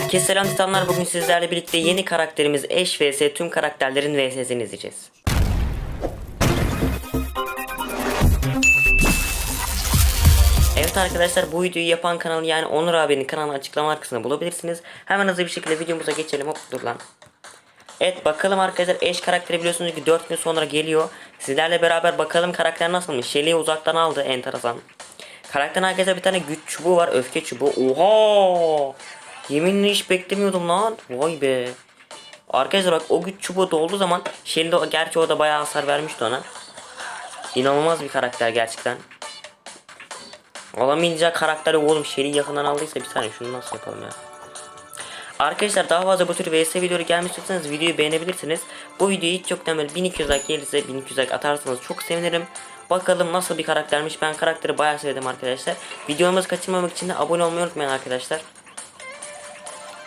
Herkese selam titanlar bugün sizlerle birlikte yeni karakterimiz Eş vs tüm karakterlerin vs'sini izleyeceğiz. Evet arkadaşlar bu videoyu yapan kanalı yani Onur abinin kanalını açıklama kısmında bulabilirsiniz. Hemen hızlı bir şekilde videomuza geçelim hop dur lan. Evet bakalım arkadaşlar eş karakteri biliyorsunuz ki 4 gün sonra geliyor. Sizlerle beraber bakalım karakter nasılmış. Shelly'i uzaktan aldı enteresan. Karakterin arkadaşlar bir tane güç çubuğu var öfke çubuğu. Oha! Yeminle hiç beklemiyordum lan. Vay be. Arkadaşlar bak o güç çubuğu dolduğu zaman Shelly gerçi o da bayağı hasar vermişti ona. İnanılmaz bir karakter gerçekten. Olamayınca karakter oğlum. Shelly yakından aldıysa bir saniye şunu nasıl yapalım ya. Arkadaşlar daha fazla bu tür vs videoları gelmek istiyorsanız videoyu beğenebilirsiniz. Bu videoyu hiç yoktan böyle 1200 like gelirse 1200 like atarsanız çok sevinirim. Bakalım nasıl bir karaktermiş. Ben karakteri bayağı sevdim arkadaşlar. Videomuzu kaçırmamak için de abone olmayı unutmayın arkadaşlar.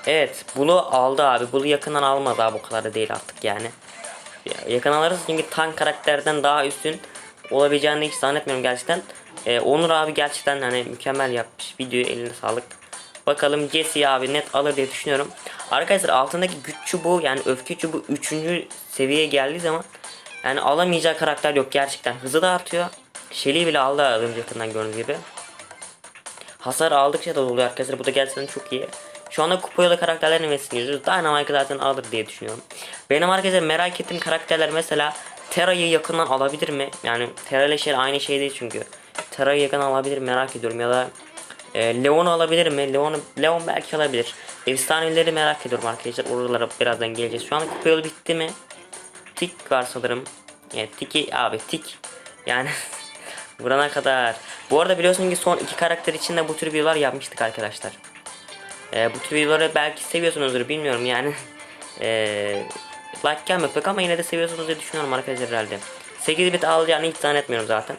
Evet, Bulu aldı abi. Bulu yakından almaz abi o kadar da değil artık yani. Ya, Yakın alırız çünkü tank karakterden daha üstün olabileceğini hiç zannetmiyorum gerçekten. Ee, Onur abi gerçekten hani mükemmel yapmış. Videoyu eline sağlık. Bakalım Jesse abi net alır diye düşünüyorum. Arkadaşlar altındaki güç çubuğu yani öfke çubuğu 3. seviyeye geldiği zaman yani alamayacağı karakter yok gerçekten. Hızı da artıyor. Shelly bile aldı az önce yakından gördüğünüz gibi. Hasar aldıkça da oluyor arkadaşlar. Bu da gerçekten çok iyi. Şu anda kupa yolu karakterlerini besliyoruz. Dynamite zaten alır diye düşünüyorum. Benim arkadaşlar merak ettiğim karakterler mesela Terra'yı yakından alabilir mi? Yani Terra ile şey aynı şey değil çünkü. Terra'yı yakından alabilir merak ediyorum ya da e, Leon'u alabilir mi? Leon, Leon belki alabilir. Efsaneleri merak ediyorum arkadaşlar. Oralara birazdan geleceğiz. Şu anda kupa yolu bitti mi? Tik var sanırım. Evet tiki abi tik. Yani vurana kadar. Bu arada biliyorsun ki son iki karakter için de bu tür videolar yapmıştık arkadaşlar. Ee, bu tür videoları belki seviyorsunuzdur bilmiyorum yani. Ee, like gelmek pek ama yine de seviyorsunuz diye düşünüyorum arkadaşlar herhalde. 8 bit alacağını hiç zannetmiyorum zaten.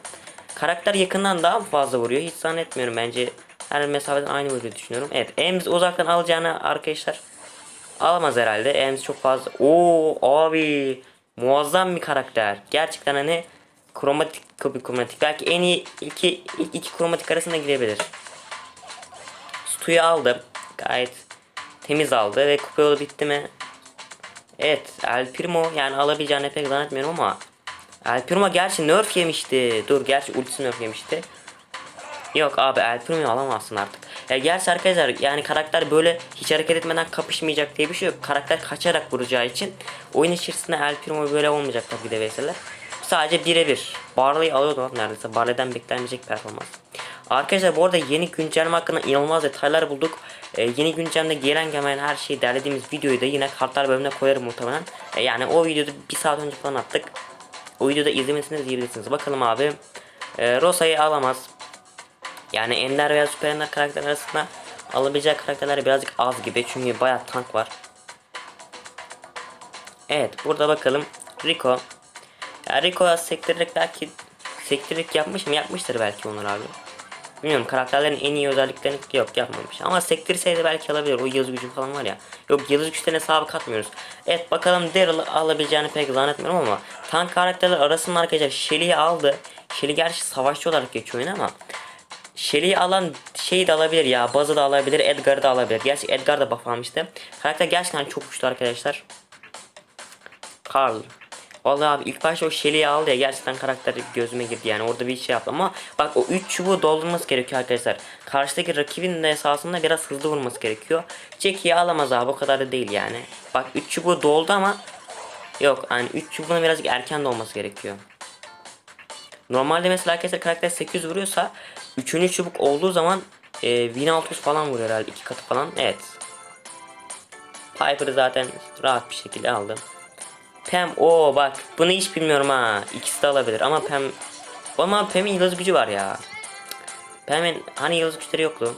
Karakter yakından daha fazla vuruyor hiç zannetmiyorum bence. Her mesafeden aynı vuruyor düşünüyorum. Evet Ems uzaktan alacağını arkadaşlar alamaz herhalde. Ems çok fazla. Oo abi muazzam bir karakter. Gerçekten hani kromatik bir kromatik. Belki en iyi iki, iki kromatik arasında girebilir. Stu'yu aldım. Gayet temiz aldı ve kupa yolu bitti mi? Evet El Primo yani alabileceğini pek zannetmiyorum ama El Primo gerçi nerf yemişti. Dur gerçi ultisi nerf yemişti. Yok abi El Primo'yu alamazsın artık. Ya gerçi arkadaşlar yani karakter böyle hiç hareket etmeden kapışmayacak diye bir şey yok. Karakter kaçarak vuracağı için oyun içerisinde El Primo böyle olmayacak tabii de vs'ler. Sadece birebir. Barley'i alıyordu neredeyse. Barley'den beklenmeyecek performans. Arkadaşlar bu arada yeni güncelleme hakkında inanılmaz detaylar bulduk. Ee, yeni güncellemede gelen gelen her şeyi derlediğimiz videoyu da yine kartlar bölümüne koyarım muhtemelen. Ee, yani o videoda bir saat önce falan attık. O videoda izlemesini izleyebilirsiniz. Bakalım abi. Ee, Rosa'yı alamaz. Yani Ender veya Süper Ender karakter arasında alabilecek karakterler birazcık az gibi. Çünkü bayağı tank var. Evet burada bakalım. Rico. Ya Rico'ya sektirerek belki sektirerek yapmış mı? Yapmıştır belki Onur abi. Bilmiyorum karakterlerin en iyi özelliklerini yok yapmamış. Ama sektirseydi belki alabilir. O yıldız gücü falan var ya. Yok yıldız güçlerine hesabı katmıyoruz. Evet bakalım Daryl'ı alabileceğini pek zannetmiyorum ama tank karakterler arasında arkadaşlar Shelly'yi aldı. Shelly gerçi savaşçı olarak geçiyor oyuna ama Shelly'yi alan şeyi de alabilir ya. Buzz'ı da alabilir. Edgar'ı da alabilir. Gerçi Edgar da buff almıştı. Karakter gerçekten çok güçlü arkadaşlar. Carl. Vallahi abi ilk başta o Shelly'yi aldı ya gerçekten karakter gözüme girdi yani orada bir şey yaptı ama bak o 3 çubuğu doldurması gerekiyor arkadaşlar. Karşıdaki rakibin de esasında biraz hızlı vurması gerekiyor. Jackie'yi alamaz abi o kadar da değil yani. Bak 3 çubuğu doldu ama yok yani 3 çubuğun birazcık erken dolması gerekiyor. Normalde mesela arkadaşlar karakter 800 vuruyorsa 3. çubuk olduğu zaman e, 1600 falan vuruyor herhalde iki katı falan evet. Piper'ı zaten rahat bir şekilde aldım. Pam o bak bunu hiç bilmiyorum ha. İkisi de alabilir ama Pam ama Pam'in yıldız gücü var ya. Pam'in hani yıldız güçleri yoktu.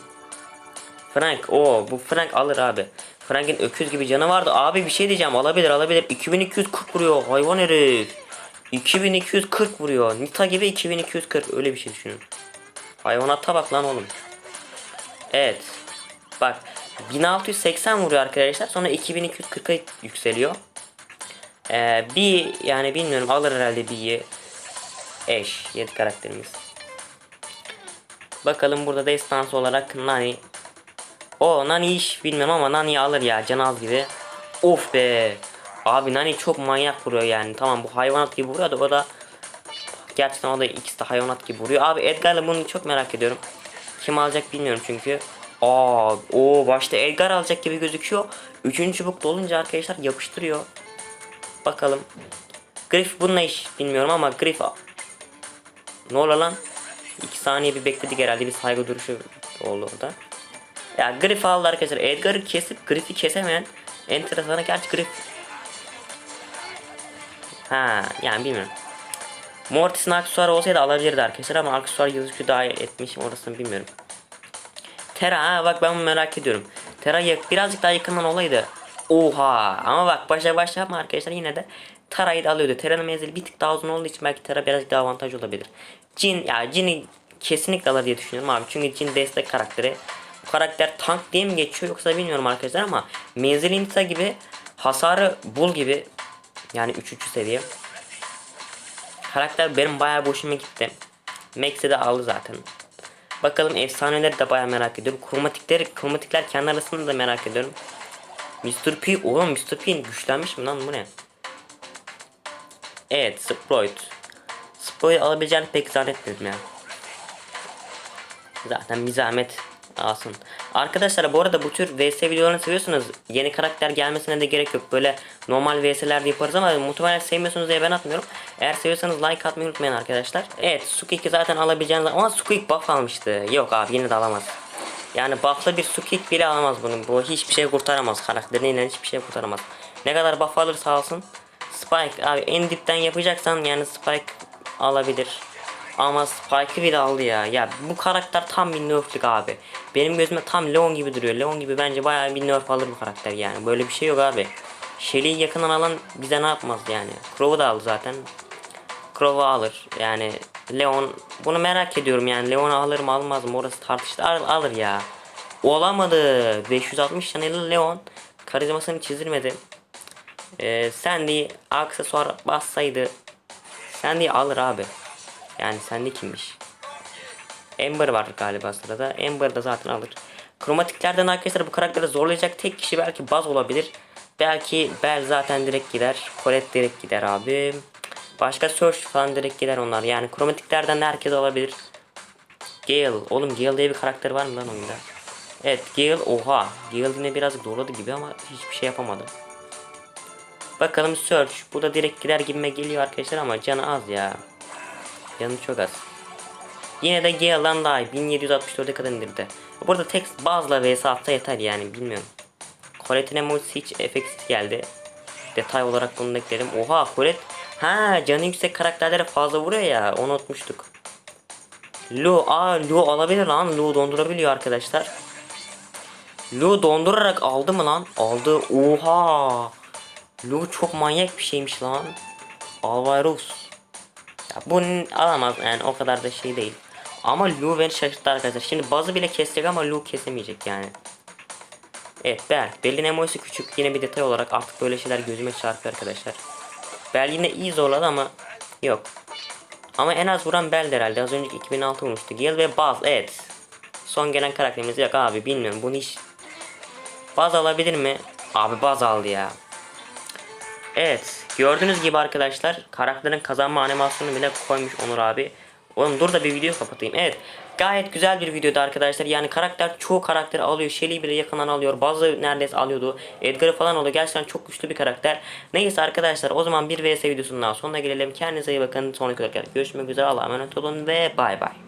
Frank o bu Frank alır abi. Frank'in öküz gibi canı vardı. Abi bir şey diyeceğim alabilir alabilir. 2240 vuruyor hayvan herif. 2240 vuruyor. Nita gibi 2240 öyle bir şey düşünün. Hayvanata bak lan oğlum. Evet. Bak 1680 vuruyor arkadaşlar. Sonra 2240'a yükseliyor. Ee, bir yani bilmiyorum alır herhalde bir eş 7 karakterimiz. Bakalım burada destans olarak Nani O Nani iş bilmiyorum ama Nani alır ya can az gibi. Of be. Abi Nani çok manyak vuruyor yani. Tamam bu hayvanat gibi vuruyor da o da gerçekten o da ikisi de hayvanat gibi vuruyor. Abi Edgar'la bunu çok merak ediyorum. Kim alacak bilmiyorum çünkü. Aa, o başta Edgar alacak gibi gözüküyor. Üçüncü çubuk dolunca arkadaşlar yapıştırıyor. Bakalım. Griff bununla iş bilmiyorum ama Griff ne oluyor lan? İki saniye bir bekledik herhalde bir saygı duruşu oldu orada. Ya Griff aldı arkadaşlar. Edgar'ı kesip Griff'i kesemeyen enteresanı gerçi Griff Ha yani bilmiyorum. Mortis'in aksesuarı olsaydı alabilirdi arkadaşlar ama aksesuar yazıcı daha etmiş orasını bilmiyorum. Terra ha bak ben bunu merak ediyorum. Terra yak- birazcık daha yakından olaydı. Oha ama bak başa başa yapma arkadaşlar yine de Terra'yı da alıyordu. Terra'nın menzili bir tık daha uzun olduğu için belki Terra birazcık daha avantaj olabilir. Jin ya Jin'i kesinlikle alır diye düşünüyorum abi. Çünkü Jin destek karakteri. Bu karakter tank diye mi geçiyor yoksa bilmiyorum arkadaşlar ama menzili Nita gibi hasarı bul gibi yani 3. seviye. Karakter benim bayağı boşuma gitti. Max'i de aldı zaten. Bakalım efsaneleri de bayağı merak ediyorum. Kromatikleri, kromatikler kendi arasında da merak ediyorum. Mr. P, oğlum Mr. P güçlenmiş mi lan bu ne? Evet, Sprite. Sprite alabileceğini pek zannetmiyorum ya. Zaten bir zahmet alsın. Arkadaşlar bu arada bu tür VS videolarını seviyorsunuz. Yeni karakter gelmesine de gerek yok. Böyle normal VS'lerde yaparız ama muhtemelen sevmiyorsunuz diye ben atmıyorum. Eğer seviyorsanız like atmayı unutmayın arkadaşlar. Evet Sukik'i zaten alabileceğiniz ama Sukik buff almıştı. Yok abi yine de alamaz. Yani buff'lı bir Sukik bile alamaz bunu. Bu hiçbir şey kurtaramaz. Karakteriyle hiçbir şey kurtaramaz. Ne kadar buff alırsa alsın. Spike abi en dipten yapacaksan yani Spike alabilir. Ama Spike'ı bile aldı ya. Ya bu karakter tam bir nerflik abi. Benim gözüme tam Leon gibi duruyor. Leon gibi bence bayağı bir nerf alır bu karakter yani. Böyle bir şey yok abi. Shelly'i yakından alan bize ne yapmaz yani. Crow'u da aldı zaten. Crow'u alır. Yani Leon bunu merak ediyorum yani. Leon'u alır mı almaz mı orası tartıştı. Al, alır ya. Olamadı. 560 tane Leon karizmasını çizdirmedi. Ee, Sandy aksesuar bassaydı Sandy alır abi. Yani Sandy kimmiş? Ember var galiba sırada. Ember da zaten alır. Kromatiklerden arkadaşlar bu karakteri zorlayacak tek kişi belki Baz olabilir. Belki Bell zaten direkt gider. Colette direkt gider abi. Başka Search falan direkt gider onlar. Yani kromatiklerden de herkes olabilir. Gale. Oğlum Gale diye bir karakter var mı lan oyunda? Evet Gale oha. Gale yine birazcık zorladı gibi ama hiçbir şey yapamadı. Bakalım Search. Bu da direkt gider gibime geliyor arkadaşlar ama canı az ya. Canı çok az. Yine de Gale'dan daha iyi. 1764'e kadar indirdi. Burada tek bazıla vs atsa yeter yani bilmiyorum. Colette'in emojisi hiç efektsiz geldi. Detay olarak bunu da ekledim. Oha Colette. Ha canı yüksek karakterlere fazla vuruyor ya. Unutmuştuk. Lu, aa Lu alabilir lan. Lu dondurabiliyor arkadaşlar. Lu dondurarak aldı mı lan? Aldı. Oha. Lu çok manyak bir şeymiş lan. Alvarus. Ya bunu alamaz yani o kadar da şey değil. Ama Lu beni şaşırttı arkadaşlar. Şimdi bazı bile kesecek ama Lu kesemeyecek yani. Evet Bel. Bel'in emojisi küçük. Yine bir detay olarak artık böyle şeyler gözüme çarpıyor arkadaşlar. Bel yine iyi zorladı ama yok. Ama en az vuran Bel herhalde. Az önceki 2006 vurmuştu. Gale ve Baz. Evet. Son gelen karakterimiz yok abi bilmiyorum. Bunu hiç... Baz alabilir mi? Abi Baz aldı ya. Evet. Gördüğünüz gibi arkadaşlar karakterin kazanma animasyonunu bile koymuş Onur abi. Oğlum dur da bir video kapatayım. Evet. Gayet güzel bir videodu arkadaşlar. Yani karakter çoğu karakteri alıyor. Shelly'i bile yakından alıyor. Bazı neredeyse alıyordu. Edgar'ı falan alıyor. Gerçekten çok güçlü bir karakter. Neyse arkadaşlar o zaman bir vs videosunun daha sonuna gelelim. Kendinize iyi bakın. Sonraki olarak görüşmek üzere. Allah'a emanet olun ve bay bay.